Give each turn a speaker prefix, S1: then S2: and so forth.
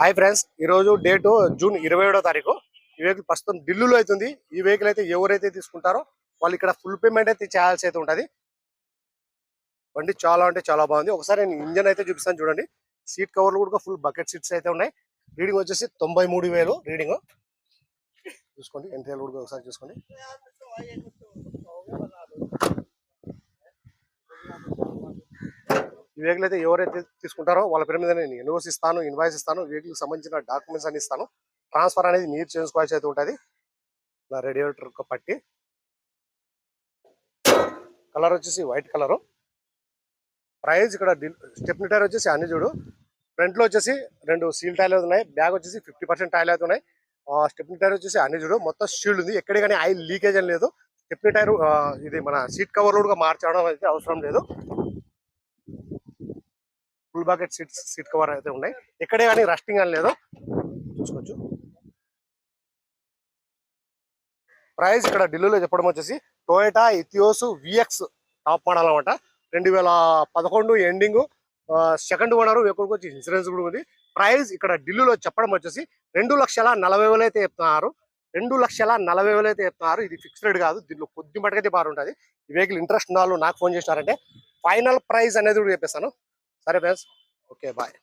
S1: Hi friends ఈరోజు date June ఇరవై ఏడో తారీఖు. ఈ వెహికల్ ప్రస్తుతం ఢిల్లీలో అవుతుంది ఈ వెహికల్ అయితే ఎవరైతే తీసుకుంటారో వాళ్ళు ఇక్కడ ఫుల్ పేమెంట్ అయితే చేయాల్సి అయితే ఉంటుంది. బండి చాలా అంటే చాలా బాగుంది. ఒకసారి నేను ఇంజన్ అయితే చూపిస్తాను చూడండి. సీట్ కవర్లు కూడా ఫుల్ బకెట్ సీట్స్ అయితే ఉన్నాయి. రీడింగ్ వచ్చేసి తొంభై మూడు వేలు రీడింగ్. చూసుకోండి ఎంట్రీలు కూడా ఒకసారి చూసుకోండి. ఈ వెహికల్ అయితే ఎవరైతే తీసుకుంటారో వాళ్ళ పేరు మీద నేను ఇన్వాయిస్ ఇస్తాను ఇన్వాయిస్ ఇస్తాను వెహికల్కి సంబంధించిన డాక్యుమెంట్స్ అని ఇస్తాను. ట్రాన్స్ఫర్ అనేది మీరు చేసుకోవాల్సి అయితే ఉంటుంది. నా రేడియేటర్ పట్టి. కలర్ వచ్చేసి వైట్ కలరు ప్రైస్ ఇక్కడ స్టెప్ని టైర్ వచ్చేసి అన్ని చూడు. ఫ్రంట్లో వచ్చేసి రెండు సీల్ టైర్లు ఉన్నాయి. బ్యాగ్ వచ్చేసి ఫిఫ్టీ పర్సెంట్ టైర్లు అవుతున్నాయి ఉన్నాయి. స్టెప్ని టైర్ వచ్చేసి అన్ని చూడు. మొత్తం షీల్డ్ ఉంది. ఎక్కడే కానీ ఆయిల్ లీకేజ్ అని లేదు. స్టెప్ని టైర్ ఇది మన సీట్ కవర్ కూడా మార్చడం అయితే అవసరం లేదు. Full bucket seat seat cover అయితే ఉన్నాయి. ఎక్కడే కానీ రస్టింగ్ అని లేదు. చూసుకోవచ్చు. ప్రైస్ ఇక్కడ ఢిల్లీలో చెప్పడం వచ్చేసి Toyota Etios VX top model అనమాట రెండు వేల పదకొండు ఎండింగ్ సెకండ్ ఓనరు ఎక్కడికి వచ్చి ఇన్సూరెన్స్ కూడా ఉంది. ప్రైస్ ఇక్కడ ఢిల్లీలో చెప్పడం వచ్చేసి రెండు లక్షల నలభై వేలు అయితే చెప్తున్నారు. రెండు లక్షల నలభై వేలు అయితే చెప్తున్నారు. ఇది ఫిక్స్డ్ రేట్ కాదు. దీనిలో కొద్ది మటుకైతే బాగుంటుంది ఈ వెహికల్ ఇంట్రెస్ట్ ఉన్న వాళ్ళు నాకు ఫోన్ చేసినారంటే ఫైనల్ ప్రైస్ అనేది కూడా చెప్పేస్తాను. సరే ఫ్రెండ్స్ ఓకే బాయ్